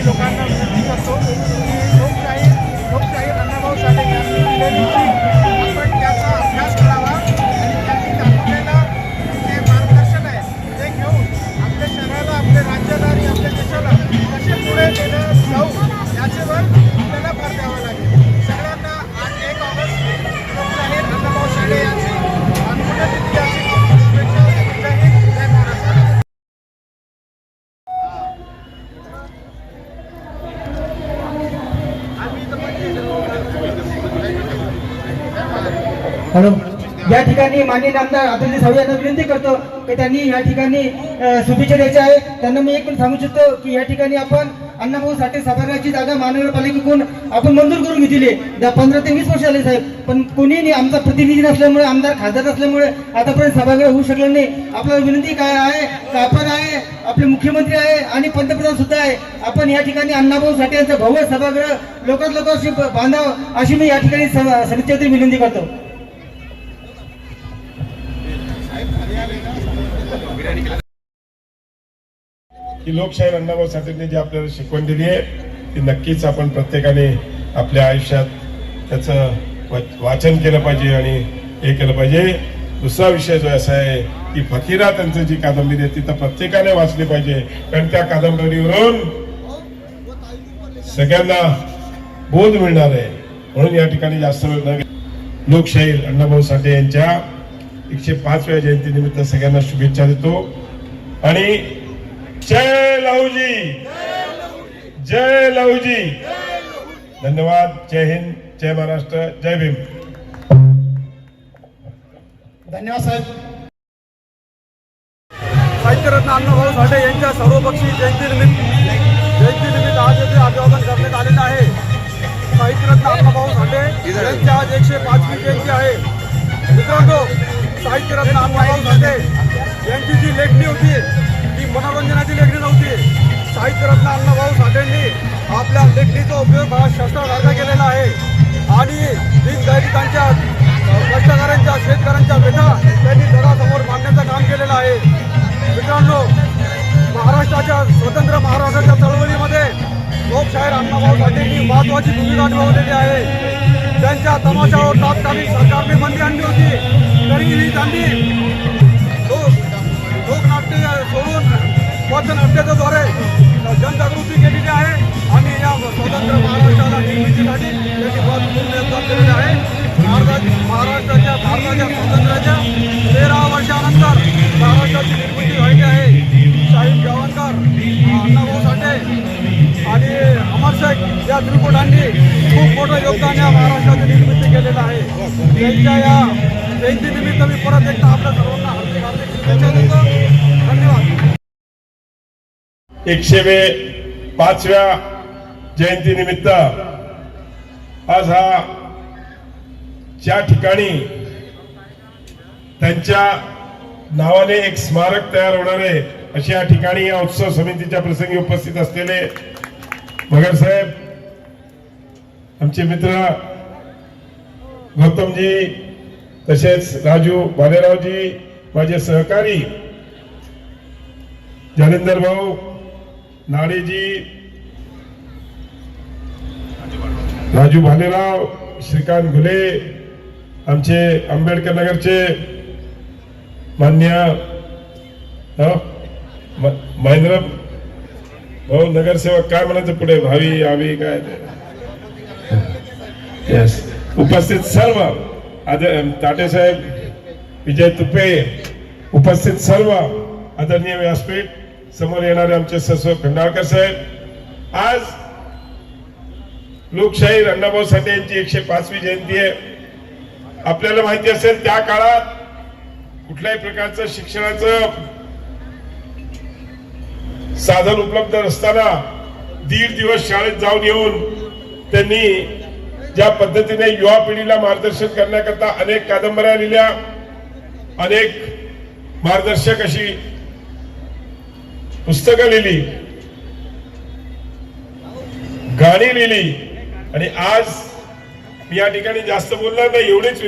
सरासरी लोकांना विनंती करतो की लोकशाही लोकशाही अण्णाभाऊ साठे यांनी दिलेली आपण त्याचा अभ्यास करावा आणि त्यांनी दाखवलेलं जे मार्गदर्शन आहे ते घेऊन आपल्या शहराला आपल्या राज्याला आणि आपल्या देशाला कसे पुढे नेलं जाऊ याच्यावर आपल्याला भर द्यावा लागेल हॅलो या ठिकाणी माननीय आमदार अतुलजी सावळे यांना विनंती करतो की त्यांनी या ठिकाणी शुभेच्छा द्यायच्या आहे. त्यांना मी एक पण सांगू शकतो की या ठिकाणी आपण अण्णाभाऊ साठे सभागृहाची जागा महानगरपालिकेकडून आपण मंजूर करून घेतली आहे. त्या पंधरा ते वीस वर्ष आले साहेब. पण कोणी नाही आमचा प्रतिनिधी नसल्यामुळे आमदार खासदार नसल्यामुळे आतापर्यंत सभागृह होऊ शकलं नाही. आपल्याला विनंती काय आहे? आपण आहे आपले मुख्यमंत्री आहे आणि पंतप्रधान सुद्धा आहे. आपण या ठिकाणी अण्णाभाऊ साठे यांचं भव्य सभागृह लोकात लोकांशी बांधावं अशी मी या ठिकाणी समितीची विनंती करतो. ही लोकशाही अण्णाभाऊ साठेंनी जी आपल्याला शिकवण दिली आहे ती नक्कीच आपण प्रत्येकाने आपल्या आयुष्यात त्याचं वाचन केलं पाहिजे आणि हे केलं पाहिजे. दुसरा विषय जो असा आहे की फकीरा त्यांचं जी कादंबरी आहे ती तर प्रत्येकाने वाचली पाहिजे. कारण त्या कादंबरीवरून सगळ्यांना बोध मिळणार आहे. म्हणून या ठिकाणी जास्त वेळ न लोकशाही अण्णाभाऊ साठे यांच्या एकशे पाचव्या जयंतीनिमित्त सगळ्यांना शुभेच्छा देतो. आणि जय लहूजी. जय लहूजी. धन्यवाद. जय हिंद जय महाराष्ट्र जय भीम. धन्यवाद साहेब. साहित्यरत्न अण्णाभाऊ साठे यांच्या सर्वपक्षीय जयंतीनिमित्त जयंतीनिमित्त आज येथे अभिवादन करण्यात आलेलं आहे. साहित्यरत्न अण्णाभाऊ साठे यांची आज एकशे पाचवी जयंती आहे. मित्रांनो साहित्यरत्न अण्णाभाऊ झाले यांची जी लेखणी होती ती मनोरंजनाची लेखणी नव्हती. साहित्यरत्न अण्णाभाऊ साठेंनी आपल्या लेखणीचा उपयोग बळा शस्त्रासारखा केलेला आहे. आणि दीनदलितांच्या कष्टकऱ्यांच्या शेतकऱ्यांच्या व्यथा त्यांनी जगासमोर मांडण्याचं काम केलेलं आहे. मित्रांनो महाराष्ट्राच्या स्वतंत्र महाराष्ट्राच्या चळवळीमध्ये लोकशाहीर अण्णाभाऊ साठेंनी महत्वाची भूमिका निभावलेली आहे. त्यांच्या तमाशावर तात्कालिक सरकारने बंदी आणली होती. तरीही त्यांनी लोकनाट्य सोडून पथनाट्याच्या द्वारे जनजागृती केलेली आहे. आणि या स्वतंत्र महाराष्ट्राला निर्मितीसाठी त्यांनी महत्त्वपूर्ण योगदान केलेले आहे. भारतात महाराष्ट्राच्या भारताच्या स्वातंत्र्याच्या तेरा वर्षानंतर महाराष्ट्राची निर्मिती व्हायची आहे. साहेब जवानकर अण्णाभाऊ साठे आणि अमर शेख या त्रिकुटांनी खूप मोठं योगदान या महाराष्ट्राची निर्मिती केलेलं आहे. त्यांच्या या जयंतीनिमित्त मी परत एकदा आपल्या सर्वांना हार्दिक हार्दिक शुभेच्छा देतो धन्यवाद एकशे पाचव्या जयंतीनिमित्त आज हा ज्या ठिकाणी त्यांच्या नावाने एक स्मारक तयार होणार आहे अशा या ठिकाणी या उत्सव समितीच्या प्रसंगी उपस्थित असलेले मगर साहेब आमचे मित्र गौतमजी तसेच राजू भालेरावजी माझे सहकारी जालिंदर भाऊ नाडेजी राजू भालेराव श्रीकांत घुले आमचे आंबेडकर नगरचे मान्य हं? महेंद्र भाऊ नगरसेवक काय म्हणायचं पुढे भावी आवी काय येस उपस्थित सर्व आद ताटेसाहेब विजय तुपे उपस्थित सर्व आदरणीय व्यासपीठ समोर येणारे आमचे सस्व खंडाळकर साहेब आज लोकशाही अण्णाभाऊ साठे यांची एकशे पाचवी जयंती आहे आपल्याला माहिती असेल त्या काळात कुठल्याही प्रकारचं शिक्षणाचं साधन उपलब्ध नसताना दीड दिवस शाळेत जाऊन येऊन त्यांनी ज्या पद्धतीने युवा पिढीला मार्गदर्शन करण्याकरता अनेक कादंबऱ्या लिहिल्या अनेक मार्गदर्शक अशी पुस्तकं लिहिली गाणी लिहिली. आणि आज या ठिकाणी जास्त बोलणार नाही एवढीच